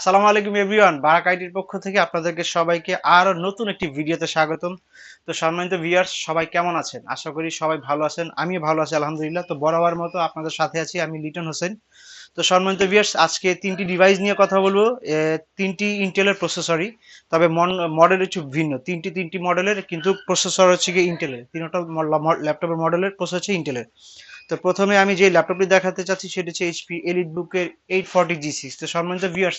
আসসালামু আলাইকুম everyone, Barack আইটির পক্ষ থেকে আপনাদেরকে সবাইকে আরও নতুন একটি ভিডিওতে স্বাগতম। তো সম্মানিত ভিউয়ার্স, সবাই কেমন আছেন? আশা করি সবাই ভালো আছেন, আমিও ভালো আছি, আলহামদুলিল্লাহ। তো বরাবর মতো আপনাদের সাথে আছি আমি লিটন হোসেন। তো সম্মানিত ভিউয়ার্স, আজকে তিনটি ডিভাইস নিয়ে কথা বলব। তিনটি ইন্টেলের প্রসেসরই তবে মডেল হচ্ছে ভিন্ন। তিনটি তিনটি মডেলের কিন্তু প্রসেসর হচ্ছে গিয়ে ইন্টেলের তিনটা ল্যাপটপের মডেলের প্রসেসর হচ্ছে ইন্টেলের তো প্রথমে আমি যে ল্যাপটপটি দেখাতে চাচ্ছি সেটি হচ্ছে এইচপি এলিট বুকের এইট ফর্টি জি সিক্স তো সম্মানিত ভিউয়ার্স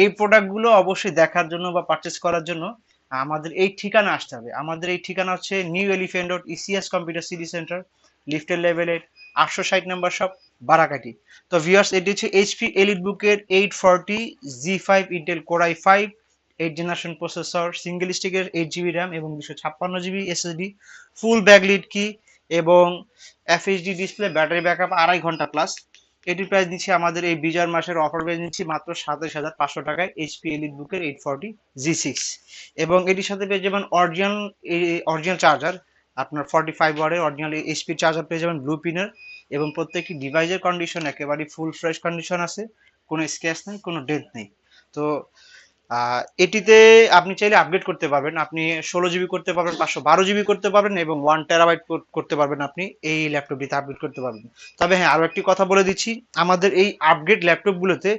এই প্রোডাক্টগুলো অবশ্যই দেখার জন্য বা পারচেস করার জন্য আমাদের এই ঠিকানা আসতে হবে। আমাদের এই ঠিকানা হচ্ছে new elephant road ECS computer city centre লিফটের লেভেলের আটশো ষাট নাম্বার শপ বারাকাটি। তো ভিউয়ার্স এটি হচ্ছে এইচপি এলিট বুকের eight forty G five Intel core i five eight generation processor single স্টিকের eight GB RAM এবং দুশো ছাপ্পান্ন জিবি এসএসডি ফুল ব্যাকলিট কি এবং এফএইচডি ডিসপ্লে ব্যাটারি ব্যাকআপ আড়াই ঘণ্টা প্লাস এটির প্রাইস দিচ্ছি আমাদের এই বিজয় মাসের অফার প্রাইস নিচ্ছি মাত্র সাতাশ হাজার পাঁচশো টাকায় এইচপি এলিট বুকের এইট ফর্টি জি সিক্স এবং এটির সাথে পেয়ে যাবেন অরিজিনাল অরিজিনাল চার্জার আপনার ফর্টি ফাইভ ওয়ার্ডের অরিজিনাল এইচপি চার্জার পেয়ে যাবেন ব্লু পিনের এবং প্রত্যেকটি ডিভাইসের কন্ডিশন একেবারেই ফুল ফ্রেশ কন্ডিশন আছে। কোনো স্ক্র্যাচ নেই, কোনো ডেন্ট নেই। তো এটিতে আপনি চাইলে আপগ্রেড করতে পারবেন। আপনি ষোলো জিবি করতে পারবেন, পাঁচশো বারো জিবি করতে পারবেন এবং ওয়ান টেরাবাইট করতে পারবেন আপনি এই ল্যাপটপটিতে আপগ্রেড করতে পারবেন। তবে হ্যাঁ আরও একটি কথা বলে দিচ্ছি। আমাদের এই আপগ্রেড ল্যাপটপগুলোতে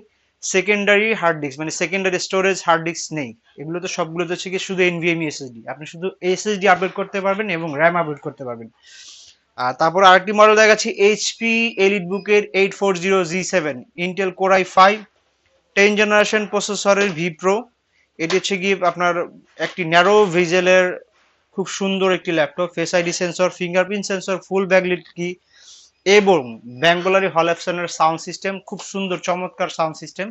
সেকেন্ডারি হার্ড ডিস্ক মানে সেকেন্ডারি স্টোরেজ হার্ড ডিস্ক নেই। এগুলোতে সবগুলোতে হচ্ছে কি শুধু এনভিএমই এসএসডি আপনি শুধু এসএসডি আপডেট করতে পারবেন এবং র্যাম আপডেট করতে পারবেন। আর তারপর আরেকটি মডেল দেখাচ্ছি এইচপি এলিট বুকের eight four zero G seven Intel Core i five ten generation প্রসেসরের ভি প্রো এটি হচ্ছে গিয়ে আপনার একটি ন্যারো ভিজেলের খুব সুন্দর একটি laptop face ID sensor fingerprint sensor full backlit key এবং ব্যাঙ্গোলারি হল অপশনের সাউন্ড সিস্টেম খুব সুন্দর, চমৎকার সাউন্ড সিস্টেম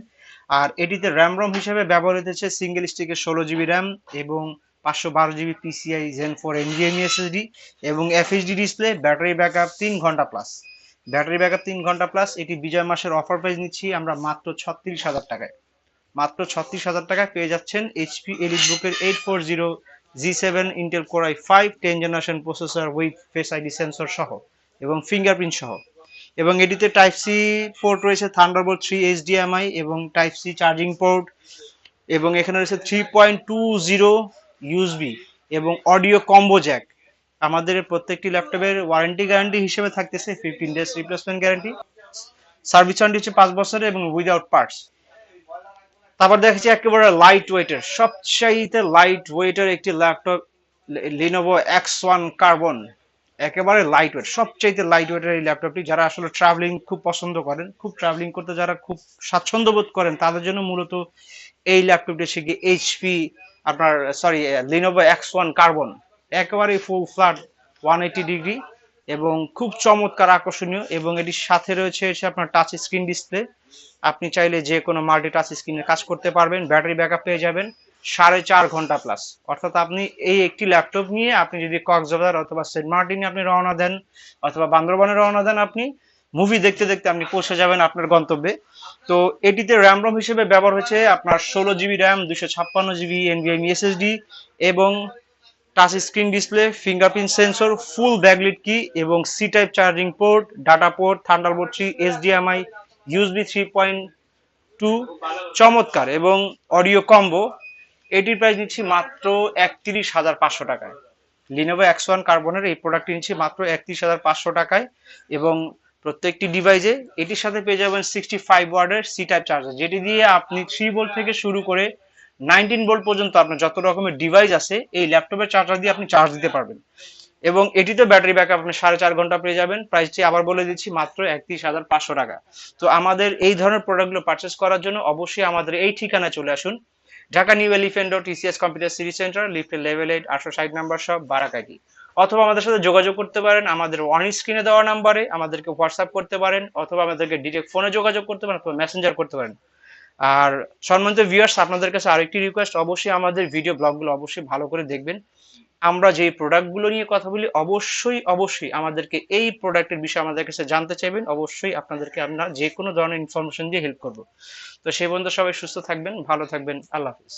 আর এটিতে র্যাম রম হিসেবে ব্যবহৃত হচ্ছে সিঙ্গেল স্টিকের ষোলো জিবি র্যাম এবং পাঁচশো বারো GB PCIe gen four NVMe SSD এবং এফএইচডি ডিসপ্লে ব্যাটারি ব্যাকআপ তিন ঘণ্টা প্লাস ব্যাটারি ব্যাকআপ তিন ঘণ্টা প্লাস এটি বিজয় মাসের অফার প্রাইস নিচ্ছি, আমরা মাত্র ছত্রিশ হাজার টাকায়। মাত্র ছত্রিশ হাজার টাকায় পেয়ে যাচ্ছেন এইচপি এলিট বুকের eight four zero G seven Intel core i five ten generation processor with face ID sensor সহ, এবং ফিঙ্গারপ্রিন্ট সহ। এবং এটিতে টাইপ সি পোর্ট রয়েছে থান্ডারবোল্ট থ্রি এইচডিএমআই এবং টাইপ সি চার্জিং পোর্ট এবং এখানে রয়েছে three point two zero USB এবং অডিও কম্বো জ্যাক আমাদের প্রত্যেকটি ল্যাপটপের ওয়ারেন্টি গ্যারান্টি হিসেবে থাকতেছে fifteen days replacement guarantee service warranty হচ্ছে পাঁচ বছরের এবং উইদাউট পার্টস তারপর দেখেছি একেবারে লাইট ওয়েটের সবচাইতে লাইট ওয়েটের একটি laptop Lenovo X one carbon একেবারে লাইট ওয়েট সবচাইতে লাইট ওয়েটের এই ল্যাপটপটি। যারা আসলে ট্রাভেলিং খুব পছন্দ করেন, খুব ট্রাভেলিং করতে যারা খুব স্বাচ্ছন্দ্য বোধ করেন, তাদের জন্য মূলত এই ল্যাপটপটি হচ্ছে এইচপি আপনার sorry Lenovo X one carbon একেবারে full flat one eighty degree এবং খুব চমৎকার আকর্ষণীয় এবং এটির সাথে রয়েছে হচ্ছে আপনার টাচ স্ক্রিন ডিসপ্লে আপনি চাইলে যে কোনো মাল্টি টাচ স্ক্রিনে কাজ করতে পারবেন ব্যাটারি ব্যাকআপ পেয়ে যাবেন, সাড়ে চার ঘণ্টা প্লাস অর্থাৎ আপনি এই একটি ল্যাপটপ নিয়ে আপনি যদি কক্সবাজার অথবা সেন্ট মার্টিনে আপনি রওনা দেন অথবা বান্দরবানে রওনা দেন আপনি মুভি দেখতে দেখতে আপনি পৌঁছে যাবেন আপনার গন্তব্যে। তো এটিতে র্যাম রম হিসেবে ব্যবহার হয়েছে আপনার ষোলো জিবি র্যাম দুশো ছাপ্পান্ন জিবি এনভিএমই এসএসডি এবং touch screen display fingerprint sensor full backlit key এবং C type charging port data port Thunderbolt three HDMI USB three point two চমৎকার এবং অডিও কম্বো এটির প্রাইস নিচ্ছি মাত্র একত্রিশ হাজার পাঁচশো টাকায়। লিনোভো এক্স ওয়ান কার্বনের এই প্রোডাক্টটি নিচ্ছি মাত্র একত্রিশ হাজার পাঁচশো টাকায় এবং প্রত্যেকটি ডিভাইসে এটির সাথে পেয়ে যাবেন সিক্সটি ফাইভ ওয়ার্ডের সি টাইপ চার্জার যেটি দিয়ে আপনি থ্রি ভোল্ট থেকে শুরু করে নাইনটিন ভোল্ট পর্যন্ত আপনার যত রকমের ডিভাইস আছে, এই ল্যাপটপের চার্জার দিয়ে আপনি চার্জ দিতে পারবেন। এবং এটিতে ব্যাটারি ব্যাকআপ আপনি সাড়ে চার ঘণ্টা পেয়ে যাবেন। প্রাইসটি আবার বলে দিচ্ছি, মাত্র একত্রিশ হাজার পাঁচশো টাকা। তো আমাদের এই ধরনের প্রোডাক্টগুলো পারচেস করার জন্য অবশ্যই আমাদের এই ঠিকানায় চলে আসুন। Dhaka New Elephant dot TCS Computer City Centre লিফটের লেভেল এইট আটশো ষাট নাম্বার সব বারাকাটি অথবা আমাদের সাথে যোগাযোগ করতে পারেন আমাদের অন স্ক্রিনে দেওয়া নাম্বারে আমাদেরকে হোয়াটসঅ্যাপ করতে পারেন, অথবা আমাদেরকে ডিরেক্ট ফোনে যোগাযোগ করতে পারেন, অথবা মেসেঞ্জার করতে পারেন। আর সম্মানিত ভিউয়ার্স আপনাদের কাছে আরেকটি রিকোয়েস্ট অবশ্যই আমাদের ভিডিও ব্লগগুলো অবশ্যই ভালো করে দেখবেন। আমরা যে প্রোডাক্টগুলো নিয়ে কথা বলি, অবশ্যই অবশ্যই আমাদেরকে এই প্রোডাক্টের বিষয়ে আমাদের কাছে জানতে চাইবেন। অবশ্যই আপনাদেরকে আমরা যে কোনো ধরনের ইনফরমেশন দিয়ে হেল্প করব। তো সেই বন্ধু সবাই সুস্থ থাকবেন, ভালো থাকবেন, আল্লাহ হাফিজ।